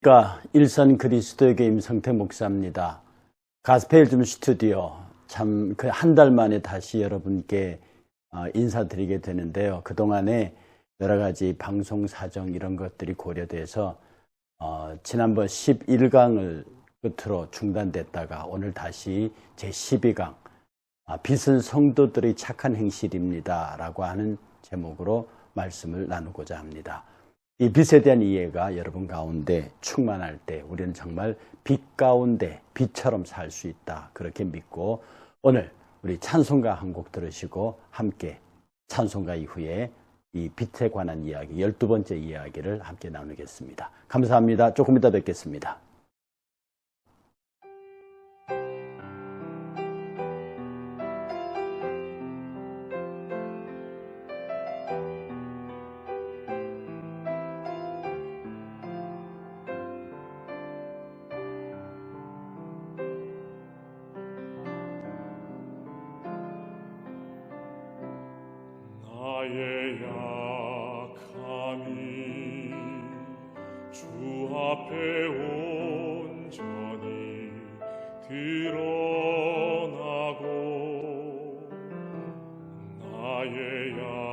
그러니까 일선 그리스도의 교회 임성태 목사입니다. 가스펠 줌 스튜디오 참 그 한 달 만에 다시 여러분께 어, 인사드리게 되는데요. 그동안에 여러 가지 방송 사정 이런 것들이 고려돼서 어, 지난번 11강을 끝으로 중단됐다가 오늘 다시 제 12강 아, 빛은 성도들의 착한 행실입니다. 라고 하는 제목으로 말씀을 나누고자 합니다. 이 빛에 대한 이해가 여러분 가운데 충만할 때 우리는 정말 빛 가운데 빛처럼 살 수 있다. 그렇게 믿고 오늘 우리 찬송가 한 곡 들으시고 함께 찬송가 이후에 이 빛에 관한 이야기, 열두 번째 이야기를 함께 나누겠습니다. 감사합니다. 조금 이따 뵙겠습니다. Aie,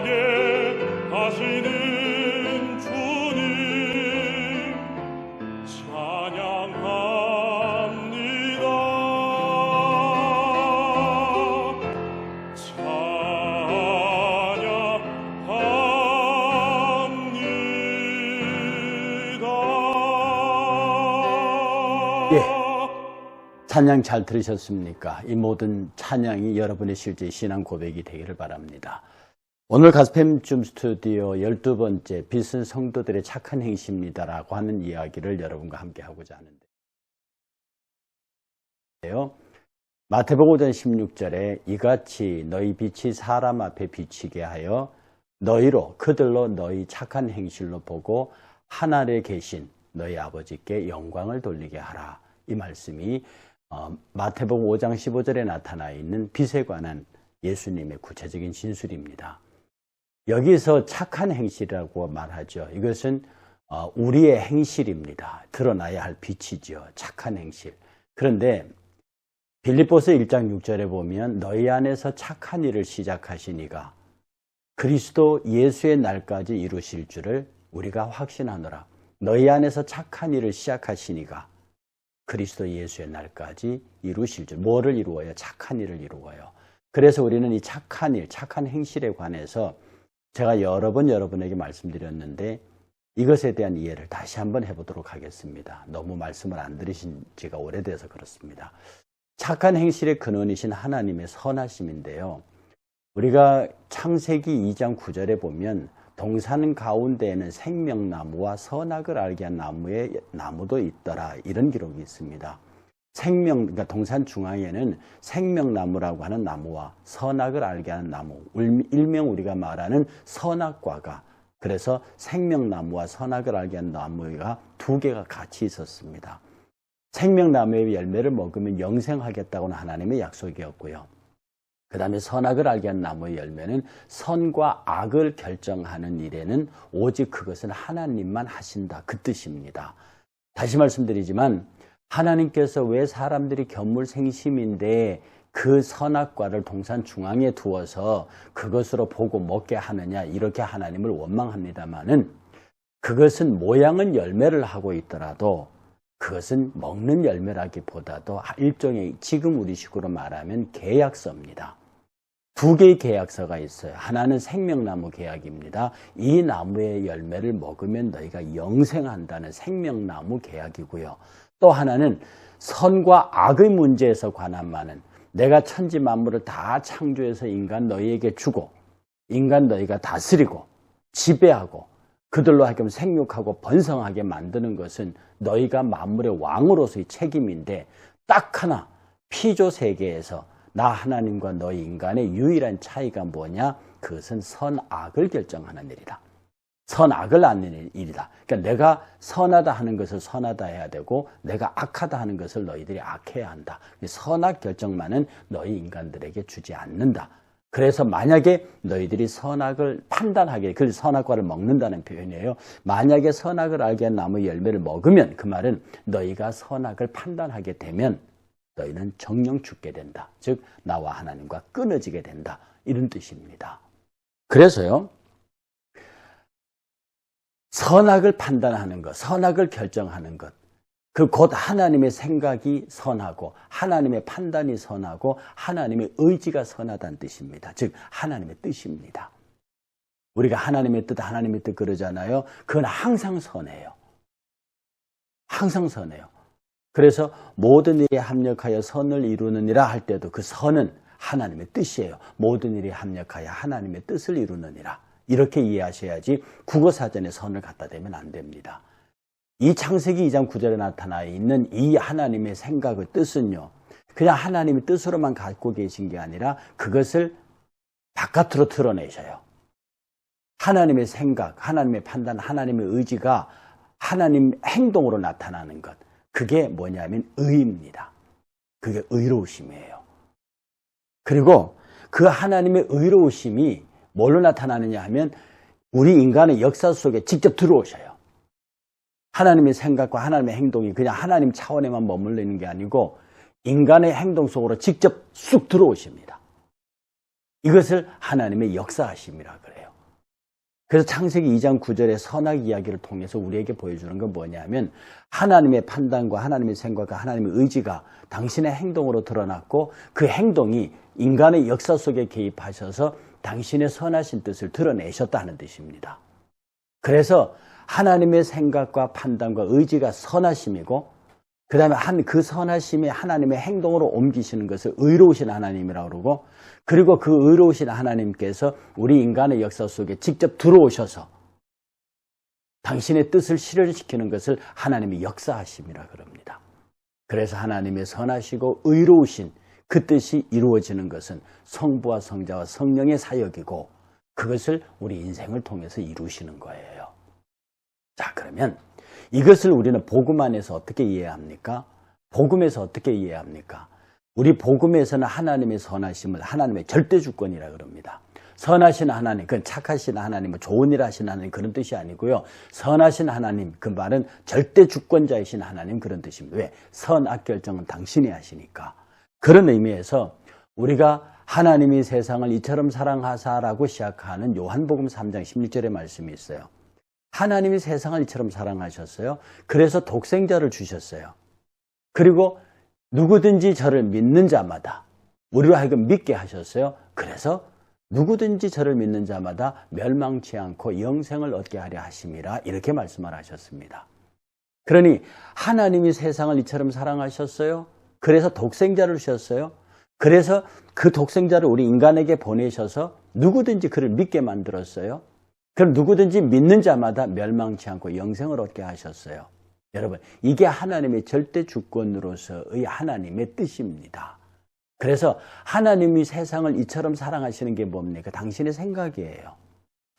찬양합니다. 찬양 잘 들으셨습니까? 이 모든 찬양이 여러분의 실제 신앙 고백이 되기를 바랍니다. 오늘 가스팸 줌 스튜디오 12번째 빛은 성도들의 착한 행실입니다 라고 하는 이야기를 여러분과 함께 하고자 하는데요. 마태복음 5장 16절에 이같이 너희 빛이 사람 앞에 비치게 하여 너희로 그들로 너희 착한 행실로 보고 하늘에 계신 너희 아버지께 영광을 돌리게 하라. 이 말씀이 어, 마태복음 5장 15절에 나타나 있는 빛에 관한 예수님의 구체적인 진술입니다. 여기서 착한 행실이라고 말하죠. 이것은 어, 우리의 행실입니다. 드러나야 할 빛이죠. 착한 행실. 그런데 빌립보서 1장 6절에 보면 너희 안에서 착한 일을 시작하시니가 그리스도 예수의 날까지 이루실 줄을 우리가 확신하노라. 너희 안에서 착한 일을 시작하시니가 그리스도 예수의 날까지 이루실 줄. 뭐를 이루어요? 착한 일을 이루어요. 그래서 우리는 이 착한 일, 착한 행실에 관해서 제가 여러 번 여러분에게 말씀드렸는데 이것에 대한 이해를 다시 한번 해보도록 하겠습니다. 너무 말씀을 안 들으신 지가 오래돼서 그렇습니다. 착한 행실의 근원이신 하나님의 선하심인데요. 우리가 창세기 2장 9절에 보면 동산 가운데에는 생명나무와 선악을 알게 한 나무의 나무도 있더라 이런 기록이 있습니다. 생명 그러니까 동산 중앙에는 생명나무라고 하는 나무와 선악을 알게 하는 나무 일명 우리가 말하는 선악과가 그래서 생명나무와 선악을 알게 하는 나무가 두 개가 같이 있었습니다. 생명나무의 열매를 먹으면 영생하겠다고는 하나님의 약속이었고요. 그 다음에 선악을 알게 한 나무의 열매는 선과 악을 결정하는 일에는 오직 그것은 하나님만 하신다. 그 뜻입니다. 다시 말씀드리지만 하나님께서 왜 사람들이 견물생심인데 그 선악과를 동산 중앙에 두어서 그것으로 보고 먹게 하느냐 이렇게 하나님을 원망합니다마는 그것은 모양은 열매를 하고 있더라도 그것은 먹는 열매라기보다도 일종의 지금 우리식으로 말하면 계약서입니다. 두 개의 계약서가 있어요. 하나는 생명나무 계약입니다. 이 나무의 열매를 먹으면 너희가 영생한다는 생명나무 계약이고요. 또 하나는 선과 악의 문제에서 관한 많은 내가 천지 만물을 다 창조해서 인간 너희에게 주고 인간 너희가 다스리고 지배하고 그들로 하여금 생육하고 번성하게 만드는 것은 너희가 만물의 왕으로서의 책임인데 딱 하나 피조 세계에서 나 하나님과 너희 인간의 유일한 차이가 뭐냐? 그것은 선악을 결정하는 일이다. 선악을 낳는 일이다. 그러니까 내가 선하다 하는 것을 선하다 해야 되고 내가 악하다 하는 것을 너희들이 악해야 한다. 선악 결정만은 너희 인간들에게 주지 않는다. 그래서 만약에 너희들이 선악을 판단하게, 그 선악과를 먹는다는 표현이에요. 만약에 선악을 알게 한 나무 열매를 먹으면 그 말은 너희가 선악을 판단하게 되면 너희는 정령 죽게 된다. 즉, 나와 하나님과 끊어지게 된다. 이런 뜻입니다. 그래서요, 선악을 판단하는 것, 선악을 결정하는 것, 그 곧 하나님의 생각이 선하고 하나님의 판단이 선하고 하나님의 의지가 선하다는 뜻입니다. 즉 하나님의 뜻입니다. 우리가 하나님의 뜻, 하나님의 뜻 그러잖아요. 그건 항상 선해요. 항상 선해요. 그래서 모든 일에 합력하여 선을 이루느니라 할 때도 그 선은 하나님의 뜻이에요. 모든 일에 합력하여 하나님의 뜻을 이루느니라. 이렇게 이해하셔야지 국어 사전에 선을 갖다 대면 안 됩니다. 이 창세기 2장 9절에 나타나 있는 이 하나님의 생각의 뜻은요. 그냥 하나님의 뜻으로만 갖고 계신 게 아니라 그것을 바깥으로 드러내셔요. 하나님의 생각, 하나님의 판단, 하나님의 의지가 하나님 행동으로 나타나는 것. 그게 뭐냐면 의입니다. 그게 의로우심이에요. 그리고 그 하나님의 의로우심이 뭘로 나타나느냐 하면 우리 인간의 역사 속에 직접 들어오셔요. 하나님의 생각과 하나님의 행동이 그냥 하나님 차원에만 머물러 있는 게 아니고 인간의 행동 속으로 직접 쑥 들어오십니다. 이것을 하나님의 역사하심이라 그래요. 그래서 창세기 2장 9절의 선악 이야기를 통해서 우리에게 보여주는 건 뭐냐면 하나님의 판단과 하나님의 생각과 하나님의 의지가 당신의 행동으로 드러났고 그 행동이 인간의 역사 속에 개입하셔서 당신의 선하신 뜻을 드러내셨다는 뜻입니다. 그래서 하나님의 생각과 판단과 의지가 선하심이고 그 다음에 한 그 선하심이 하나님의 행동으로 옮기시는 것을 의로우신 하나님이라고 그러고 그리고 그 의로우신 하나님께서 우리 인간의 역사 속에 직접 들어오셔서 당신의 뜻을 실현시키는 것을 하나님의 역사하심이라 그럽니다. 그래서 하나님의 선하시고 의로우신 그 뜻이 이루어지는 것은 성부와 성자와 성령의 사역이고 그것을 우리 인생을 통해서 이루시는 거예요. 자, 그러면 이것을 우리는 복음 안에서 어떻게 이해합니까? 복음에서 어떻게 이해합니까? 우리 복음에서는 하나님의 선하심을 하나님의 절대 주권이라 그럽니다. 선하신 하나님, 그건 착하신 하나님, 좋은 일 하신 하나님 그런 뜻이 아니고요. 선하신 하나님, 그 말은 절대 주권자이신 하나님 그런 뜻입니다. 왜? 선악 결정은 당신이 하시니까. 그런 의미에서 우리가 하나님이 세상을 이처럼 사랑하사라고 시작하는 요한복음 3장 16절의 말씀이 있어요. 하나님이 세상을 이처럼 사랑하셨어요. 그래서 독생자를 주셨어요. 그리고 누구든지 저를 믿는 자마다 우리로 하여금 믿게 하셨어요. 그래서 누구든지 저를 믿는 자마다 멸망치 않고 영생을 얻게 하려 하심이라 이렇게 말씀을 하셨습니다. 그러니 하나님이 세상을 이처럼 사랑하셨어요. 그래서 독생자를 주셨어요. 그래서 그 독생자를 우리 인간에게 보내셔서 누구든지 그를 믿게 만들었어요. 그럼 누구든지 믿는 자마다 멸망치 않고 영생을 얻게 하셨어요. 여러분, 이게 하나님의 절대 주권으로서의 하나님의 뜻입니다. 그래서 하나님이 세상을 이처럼 사랑하시는 게 뭡니까? 당신의 생각이에요.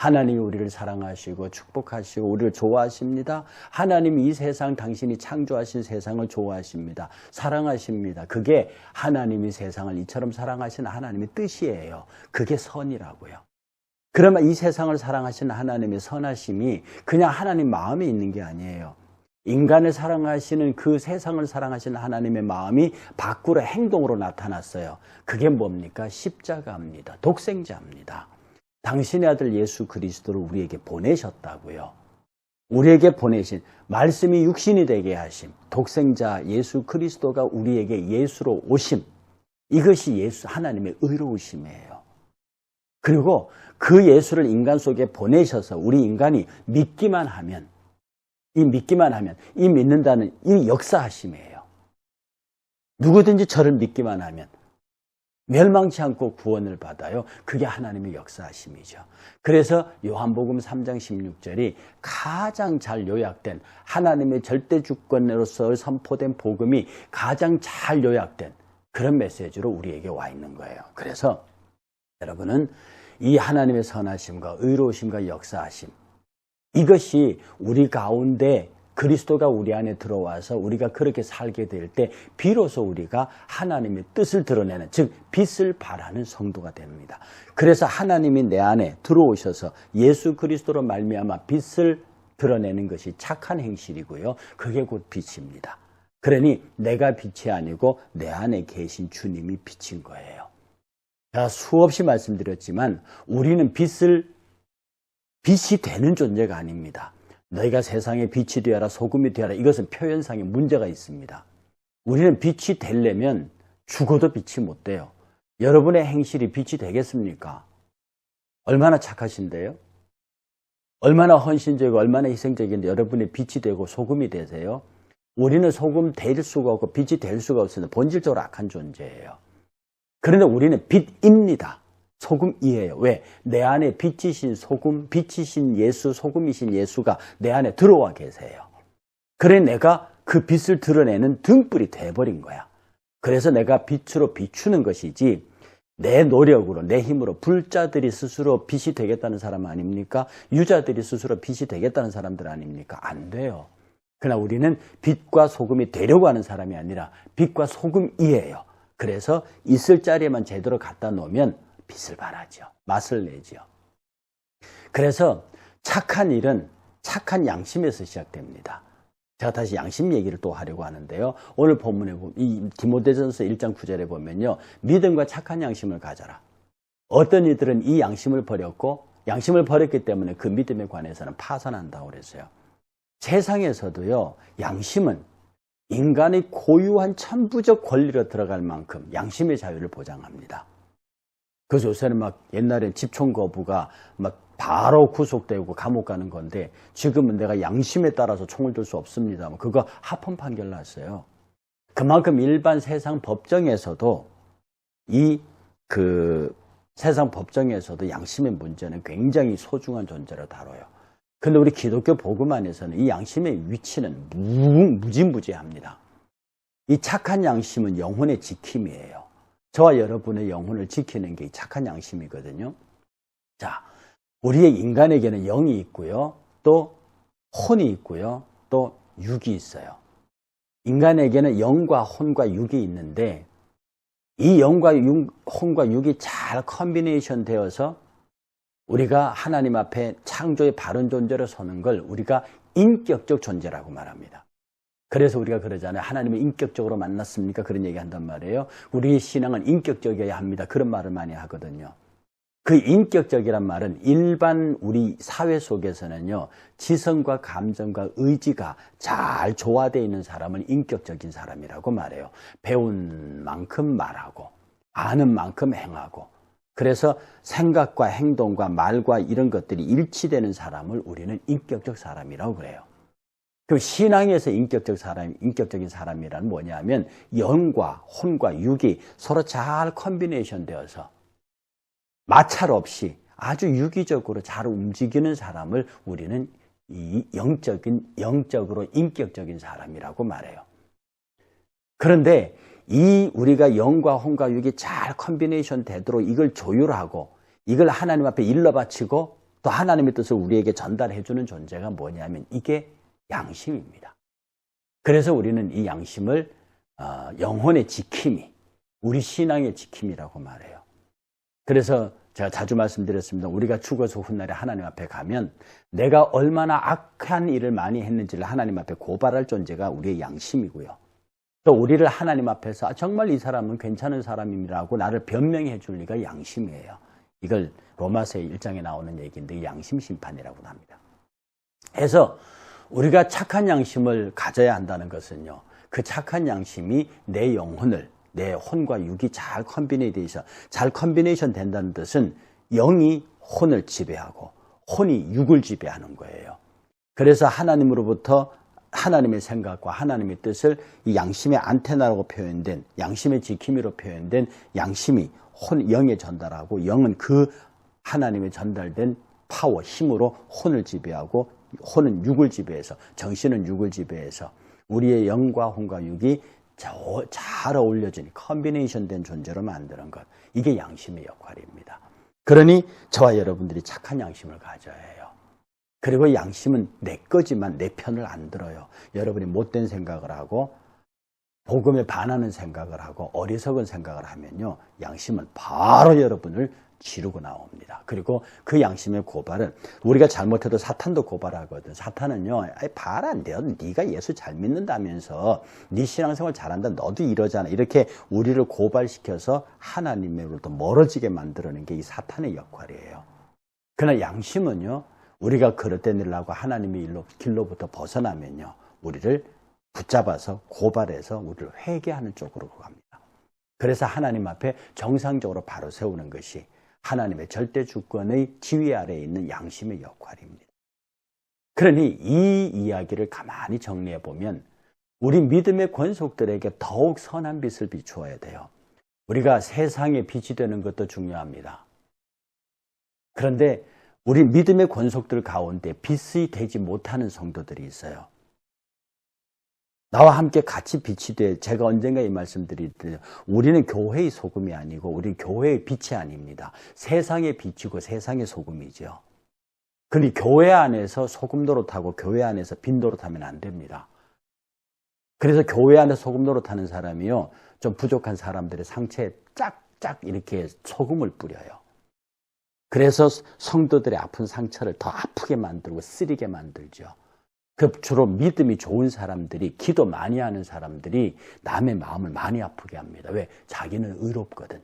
하나님이 우리를 사랑하시고 축복하시고 우리를 좋아하십니다. 하나님이 이 세상 당신이 창조하신 세상을 좋아하십니다. 사랑하십니다. 그게 하나님이 세상을 이처럼 사랑하시는 하나님의 뜻이에요. 그게 선이라고요. 그러면 이 세상을 사랑하시는 하나님의 선하심이 그냥 하나님 마음에 있는 게 아니에요. 인간을 사랑하시는 그 세상을 사랑하시는 하나님의 마음이 밖으로 행동으로 나타났어요. 그게 뭡니까? 십자가입니다. 독생자입니다. 당신의 아들 예수 그리스도를 우리에게 보내셨다고요. 우리에게 보내신 말씀이 육신이 되게 하심 독생자 예수 그리스도가 우리에게 예수로 오심 이것이 예수 하나님의 의로우심이에요. 그리고 그 예수를 인간 속에 보내셔서 우리 인간이 믿기만 하면 이 믿기만 하면 이 믿는다는 이 역사하심이에요. 누구든지 저를 믿기만 하면 멸망치 않고 구원을 받아요. 그게 하나님의 역사하심이죠. 그래서 요한복음 3장 16절이 가장 잘 요약된 하나님의 절대 주권으로서 선포된 복음이 가장 잘 요약된 그런 메시지로 우리에게 와 있는 거예요. 그래서 여러분은 이 하나님의 선하심과 의로우심과 역사하심 이것이 우리 가운데 그리스도가 우리 안에 들어와서 우리가 그렇게 살게 될 때 비로소 우리가 하나님의 뜻을 드러내는 즉 빛을 발하는 성도가 됩니다. 그래서 하나님이 내 안에 들어오셔서 예수 그리스도로 말미암아 빛을 드러내는 것이 착한 행실이고요. 그게 곧 빛입니다. 그러니 내가 빛이 아니고 내 안에 계신 주님이 빛인 거예요. 제가 수없이 말씀드렸지만 우리는 빛을 빛이 되는 존재가 아닙니다. 너희가 세상에 빛이 되어라 소금이 되어라 이것은 표현상의 문제가 있습니다. 우리는 빛이 되려면 죽어도 빛이 못 돼요. 여러분의 행실이 빛이 되겠습니까? 얼마나 착하신데요? 얼마나 헌신적이고 얼마나 희생적인데 여러분의 빛이 되고 소금이 되세요? 우리는 소금 될 수가 없고 빛이 될 수가 없습니다. 본질적으로 악한 존재예요. 그런데 우리는 빛입니다. 소금이에요. 왜? 내 안에 빛이신 소금, 빛이신 예수, 소금이신 예수가 내 안에 들어와 계세요. 그래 내가 그 빛을 드러내는 등불이 돼버린 거야. 그래서 내가 빛으로 비추는 것이지 내 노력으로 내 힘으로 불자들이 스스로 빛이 되겠다는 사람 아닙니까? 유자들이 스스로 빛이 되겠다는 사람들 아닙니까? 안 돼요. 그러나 우리는 빛과 소금이 되려고 하는 사람이 아니라 빛과 소금이에요. 그래서 있을 자리에만 제대로 갖다 놓으면 빛을 발하죠. 맛을 내죠. 그래서 착한 일은 착한 양심에서 시작됩니다. 제가 다시 양심 얘기를 또 하려고 하는데요. 오늘 본문에 보면 이 디모데전서 1장 9절에 보면요. 믿음과 착한 양심을 가져라. 어떤 이들은 이 양심을 버렸고 양심을 버렸기 때문에 그 믿음에 관해서는 파산한다고 그랬어요. 세상에서도요. 양심은 인간의 고유한 천부적 권리로 들어갈 만큼 양심의 자유를 보장합니다. 그래서 요새는 막 옛날엔 집총 거부가 막 바로 구속되고 감옥 가는 건데 지금은 내가 양심에 따라서 총을 들 수 없습니다. 그거 합헌 판결 났어요. 그만큼 일반 세상 법정에서도 이 그 세상 법정에서도 양심의 문제는 굉장히 소중한 존재로 다뤄요. 근데 우리 기독교 복음 안에서는 이 양심의 위치는 무, 무진무지합니다. 이 착한 양심은 영혼의 지킴이에요. 저와 여러분의 영혼을 지키는 게 착한 양심이거든요. 자, 우리의 인간에게는 영이 있고요. 또 혼이 있고요. 또 육이 있어요. 인간에게는 영과 혼과 육이 있는데 이 영과 육, 혼과 육이 잘 컨비네이션 되어서 우리가 하나님 앞에 창조의 바른 존재로 서는 걸 우리가 인격적 존재라고 말합니다. 그래서 우리가 그러잖아요. 하나님을 인격적으로 만났습니까? 그런 얘기 한단 말이에요. 우리의 신앙은 인격적이어야 합니다. 그런 말을 많이 하거든요. 그 인격적이란 말은 일반 우리 사회 속에서는요, 지성과 감정과 의지가 잘 조화되어 있는 사람을 인격적인 사람이라고 말해요. 배운 만큼 말하고, 아는 만큼 행하고, 그래서 생각과 행동과 말과 이런 것들이 일치되는 사람을 우리는 인격적 사람이라고 그래요. 그럼 신앙에서 인격적 사람, 인격적인 사람이란 뭐냐면 영과 혼과 육이 서로 잘 컨비네이션 되어서 마찰 없이 아주 유기적으로 잘 움직이는 사람을 우리는 이 영적인, 영적으로 인격적인 사람이라고 말해요. 그런데 이 우리가 영과 혼과 육이 잘 컨비네이션 되도록 이걸 조율하고 이걸 하나님 앞에 일러 바치고 또 하나님의 뜻을 우리에게 전달해 주는 존재가 뭐냐면 이게 양심입니다. 그래서 우리는 이 양심을 어, 영혼의 지킴이, 우리 신앙의 지킴이라고 말해요. 그래서 제가 자주 말씀드렸습니다. 우리가 죽어서 훗날에 하나님 앞에 가면 내가 얼마나 악한 일을 많이 했는지를 하나님 앞에 고발할 존재가 우리의 양심이고요. 또 우리를 하나님 앞에서 아, 정말 이 사람은 괜찮은 사람이라고 나를 변명해 줄 리가 양심이에요. 이걸 로마서 1장에 나오는 얘기인데 양심 심판이라고 합니다. 그래서 우리가 착한 양심을 가져야 한다는 것은요. 그 착한 양심이 내 영혼을 내 혼과 육이 잘 컨비네이션 잘 컨비네이션 된다는 뜻은 영이 혼을 지배하고 혼이 육을 지배하는 거예요. 그래서 하나님으로부터 하나님의 생각과 하나님의 뜻을 이 양심의 안테나라고 표현된 양심의 지킴이로 표현된 양심이 혼 영에 전달하고 영은 그 하나님의 전달된 파워 힘으로 혼을 지배하고 혼은 육을 지배해서 정신은 육을 지배해서 우리의 영과 혼과 육이 저- 잘 어울려진 컨비네이션 된 존재로 만드는 것 이게 양심의 역할입니다. 그러니 저와 여러분들이 착한 양심을 가져야 해요. 그리고 양심은 내 거지만 내 편을 안 들어요. 여러분이 못된 생각을 하고 복음에 반하는 생각을 하고 어리석은 생각을 하면요. 양심은 바로 여러분을 지르고 나옵니다. 그리고 그 양심의 고발은 우리가 잘못해도 사탄도 고발하거든. 사탄은요. 아이 봐라. 너 네가 예수 잘 믿는다면서 네 신앙생활 잘한다. 너도 이러잖아. 이렇게 우리를 고발시켜서 하나님으로부터 멀어지게 만들어내는 게이 사탄의 역할이에요. 그러나 양심은요. 우리가 하고 하나님의 일로, 길로부터 벗어나면요. 우리를 붙잡아서 고발해서 우리를 회개하는 쪽으로 갑니다. 그래서 하나님 앞에 정상적으로 바로 세우는 것이 하나님의 절대 주권의 지휘 아래에 있는 양심의 역할입니다. 그러니 이 이야기를 가만히 정리해 보면 우리 믿음의 권속들에게 더욱 선한 빛을 비추어야 돼요. 우리가 세상의 빛이 되는 것도 중요합니다. 그런데 우리 믿음의 권속들 가운데 빛이 되지 못하는 성도들이 있어요. 나와 함께 같이 빛이 돼. 제가 언젠가 이 말씀드리듯 우리는 교회의 소금이 아니고 우리는 교회의 빛이 아닙니다. 세상의 빛이고 세상의 소금이죠. 그러니 교회 안에서 소금 노릇하고 교회 안에서 빈 노릇하면 안 됩니다. 그래서 교회 안에 소금 노릇하는 사람이요. 좀 부족한 사람들의 상처에 짝짝 이렇게 소금을 뿌려요. 그래서 성도들의 아픈 상처를 더 아프게 만들고 쓰리게 만들죠. 그 주로 믿음이 좋은 사람들이 기도 많이 하는 사람들이 남의 마음을 많이 아프게 합니다. 왜? 자기는 의롭거든.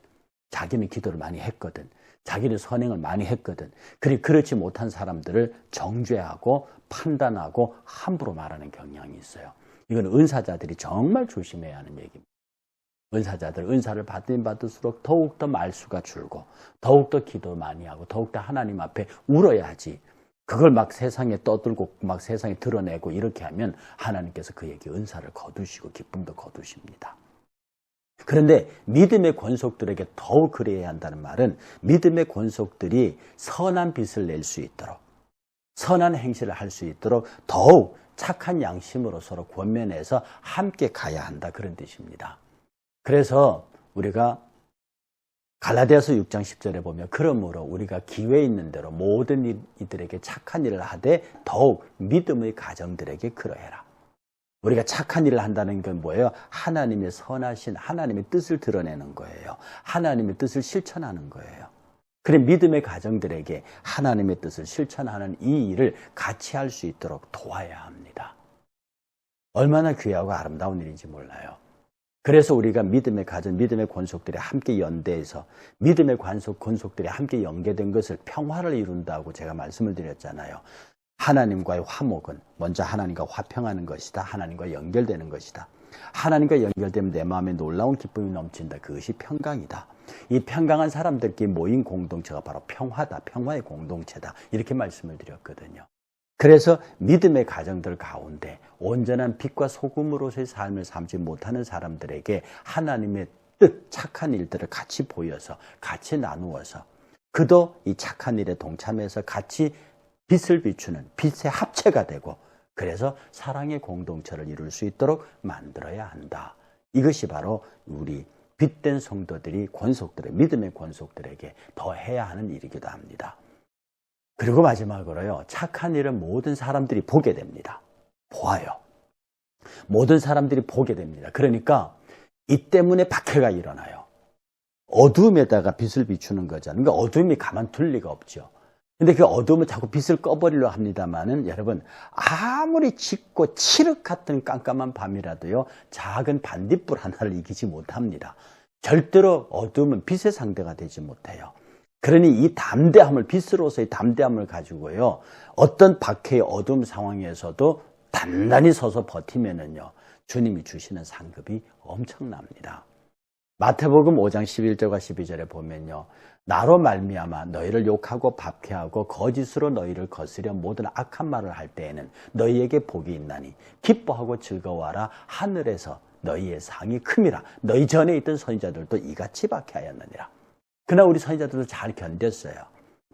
자기는 기도를 많이 했거든. 자기는 선행을 많이 했거든. 그리 그렇지 못한 사람들을 정죄하고 판단하고 함부로 말하는 경향이 있어요. 이건 은사자들이 정말 조심해야 하는 얘기입니다. 은사자들 은사를 받으면 받을수록 더욱더 말수가 줄고 더욱더 기도 많이 하고 더욱더 하나님 앞에 울어야지 그걸 막 세상에 떠들고 막 세상에 드러내고 이렇게 하면 하나님께서 그에게 은사를 거두시고 기쁨도 거두십니다. 그런데 믿음의 권속들에게 더욱 그래야 한다는 말은 믿음의 권속들이 선한 빛을 낼 수 있도록 선한 행실을 할 수 있도록 더욱 착한 양심으로 서로 권면해서 함께 가야 한다 그런 뜻입니다. 그래서 우리가 갈라디아서 6장 10절에 보면 그러므로 우리가 기회 있는 대로 모든 이들에게 착한 일을 하되 더욱 믿음의 가정들에게 그러해라. 우리가 착한 일을 한다는 건 뭐예요? 하나님의 선하신 하나님의 뜻을 드러내는 거예요. 하나님의 뜻을 실천하는 거예요. 그래 믿음의 가정들에게 하나님의 뜻을 실천하는 이 일을 같이 할 수 있도록 도와야 합니다. 얼마나 귀하고 아름다운 일인지 몰라요. 그래서 우리가 믿음의 가정, 믿음의 권속들이 함께 연대해서 믿음의 관속, 권속들이 함께 연계된 것을 평화를 이룬다고 제가 말씀을 드렸잖아요. 하나님과의 화목은 먼저 하나님과 화평하는 것이다. 하나님과 연결되는 것이다. 하나님과 연결되면 내 마음에 놀라운 기쁨이 넘친다. 그것이 평강이다. 이 평강한 사람들끼리 모인 공동체가 바로 평화다. 평화의 공동체다. 이렇게 말씀을 드렸거든요. 그래서 믿음의 가정들 가운데 온전한 빛과 소금으로서의 삶을 삼지 못하는 사람들에게 하나님의 뜻, 착한 일들을 같이 보여서 같이 나누어서 그도 이 착한 일에 동참해서 같이 빛을 비추는 빛의 합체가 되고 그래서 사랑의 공동체를 이룰 수 있도록 만들어야 한다. 이것이 바로 우리 빛된 성도들이 권속들의 믿음의 권속들에게 더 해야 하는 일이기도 합니다. 그리고 마지막으로요. 착한 일은 모든 사람들이 보게 됩니다. 보아요. 모든 사람들이 보게 됩니다. 그러니까 이 때문에 박해가 일어나요. 어둠에다가 빛을 비추는 거잖아요. 그러니까 어둠이 가만 둘 리가 없죠. 근데 그 어둠은 자꾸 빛을 꺼버리려 합니다만은 여러분 아무리 짙고 칠흑 같은 깜깜한 밤이라도요 작은 반딧불 하나를 이기지 못합니다. 절대로 어둠은 빛의 상대가 되지 못해요. 그러니 이 담대함을 빛으로서의 담대함을 가지고요 어떤 박해의 어둠 상황에서도 단단히 서서 버티면은요 주님이 주시는 상급이 엄청납니다. 마태복음 5장 11절과 12절에 보면요. 나로 말미암아 너희를 욕하고 박해하고 거짓으로 너희를 거스려 모든 악한 말을 할 때에는 너희에게 복이 있나니 기뻐하고 즐거워하라 하늘에서 너희의 상이 큼이라 너희 전에 있던 선지자들도 이같이 박해하였느니라. 그러나 우리 선지자들도 잘 견뎠어요.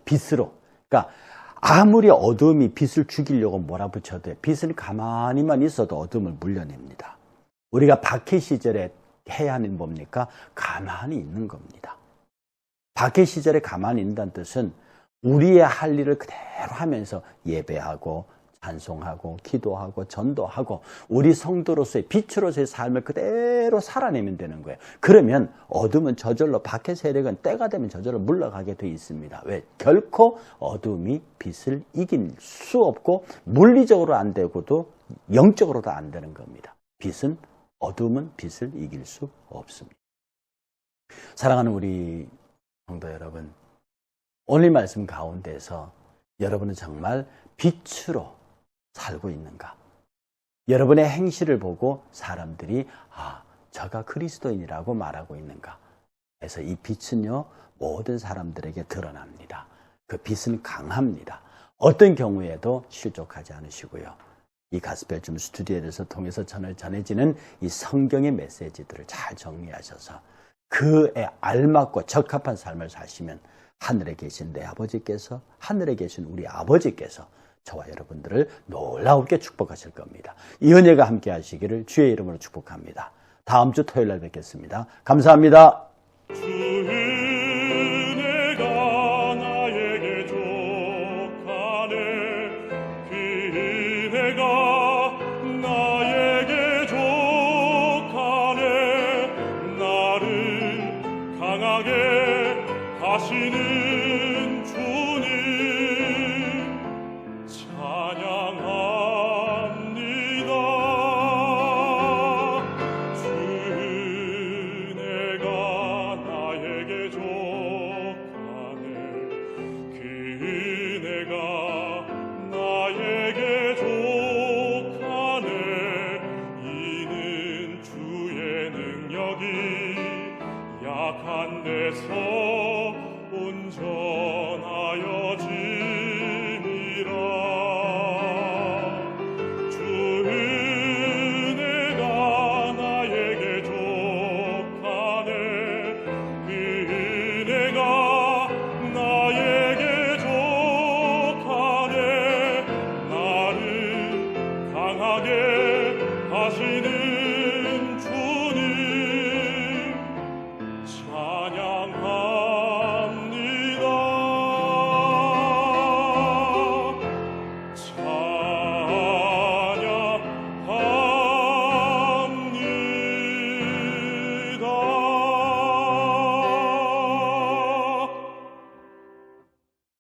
빛으로. 그러니까 아무리 어둠이 빛을 죽이려고 몰아붙여도 빛은 가만히만 있어도 어둠을 물려냅니다. 우리가 박해 시절에 해야 하는 뭡니까? 가만히 있는 겁니다. 박해 시절에 가만히 있는다는 뜻은 우리의 할 일을 그대로 하면서 예배하고 찬송하고 기도하고 전도하고 우리 성도로서의 빛으로서의 삶을 그대로 살아내면 되는 거예요. 그러면 어둠은 저절로 박해 세력은 때가 되면 저절로 물러가게 돼 있습니다. 왜? 결코 어둠이 빛을 이길 수 없고 물리적으로 안 되고도 영적으로도 안 되는 겁니다. 빛은 어둠은 빛을 이길 수 없습니다. 사랑하는 우리 성도 여러분, 오늘 말씀 가운데서 여러분은 정말 빛으로 살고 있는가? 여러분의 행실을 보고 사람들이 아, 저가 그리스도인이라고 말하고 있는가? 그래서 이 빛은요, 모든 사람들에게 드러납니다. 그 빛은 강합니다. 어떤 경우에도 실족하지 않으시고요. 이 가스펠 줌 스튜디오에서 통해서 전해, 전해지는 이 성경의 메시지들을 잘 정리하셔서 그에 알맞고 적합한 삶을 사시면 하늘에 계신 내 아버지께서 하늘에 계신 우리 아버지께서 저와 여러분들을 놀라우게 축복하실 겁니다. 이 은혜가 함께 하시기를 주의 이름으로 축복합니다. 다음 주 토요일 날 뵙겠습니다. 감사합니다. 온전하여지니라